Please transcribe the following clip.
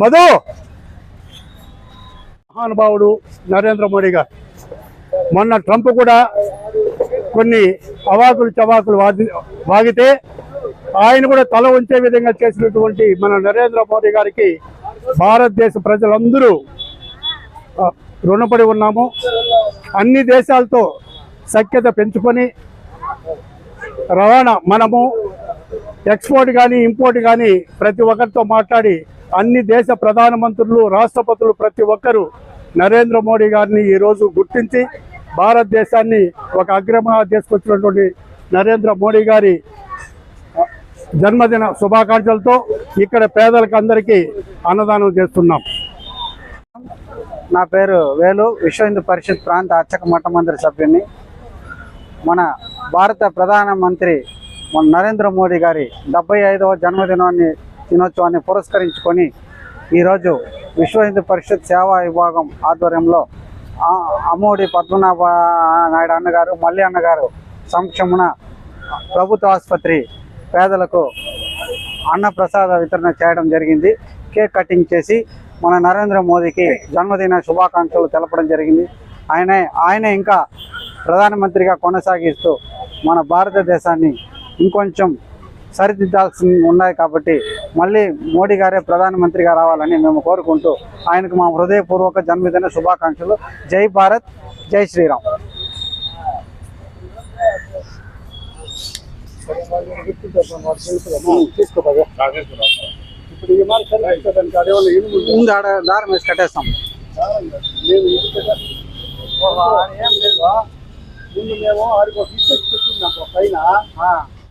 మధు! మహానుభావుడు నరేంద్ర మోడీ గారు. మొన్న ట్రంప్ కూడా కొన్ని అవాకులు చవాకులు వాది వాగితే ఆయన కూడా తల ఉంచే విధంగా చేసినటువంటి మన నరేంద్ర మోడీ గారికి భారతదేశ ప్రజలందరూ రుణపడి ఉన్నాము. అన్ని దేశాలతో సఖ్యత పెంచుకొని రవాణా మనము ఎక్స్పోర్ట్ కానీ ఇంపోర్ట్ కానీ ప్రతి ఒక్కరితో మాట్లాడి అన్ని దేశ ప్రధానమంత్రులు రాష్ట్రపతులు ప్రతి ఒక్కరూ నరేంద్ర మోడీ గారిని ఈరోజు గుర్తించి భారతదేశాన్ని ఒక అగ్రమంగా తీసుకొచ్చినటువంటి నరేంద్ర మోడీ గారి జన్మదిన శుభాకాంక్షలతో ఇక్కడ పేదలకు అందరికీ అన్నదానం చేస్తున్నాం. నా పేరు వేలు. విశ్వ హిందూ పరిషత్ ప్రాంత అర్చక మఠ సభ్యుని మన భారత ప్రధానమంత్రి నరేంద్ర మోడీ గారి డెబ్బై ఐదవ జన్మదినాన్ని దినోత్సవాన్ని పురస్కరించుకొని ఈరోజు విశ్వ హిందూ పరిషత్ సేవా విభాగం ఆధ్వర్యంలో అమ్మోడి పద్మనాభ నాయుడు అన్నగారు మల్లి అన్నగారు సంక్షమణ ప్రభుత్వ ఆసుపత్రి పేదలకు అన్నప్రసాద వితరణ చేయడం జరిగింది. కేక్ కటింగ్ చేసి మన నరేంద్ర మోదీకి జన్మదిన శుభాకాంక్షలు తెలపడం జరిగింది. ఆయన ఆయన ఇంకా ప్రధానమంత్రిగా కొనసాగిస్తూ మన భారతదేశాన్ని ఇంకొంచెం సరిదిద్దాల్సి ఉన్నాయి కాబట్టి మళ్ళీ మోడీ గారే ప్రధానమంత్రిగా రావాలని మేము కోరుకుంటూ ఆయనకు మా హృదయపూర్వక జన్మదిన శుభాకాంక్షలు. జై భారత్ జై శ్రీరామ్? ముందు ఆడ దారం వేసి కట్టేస్తాం. ఏం లేదు ముందు మేము ఆడికి ఒక ఇచ్చేసి పెట్టున్నాం ఒక పైన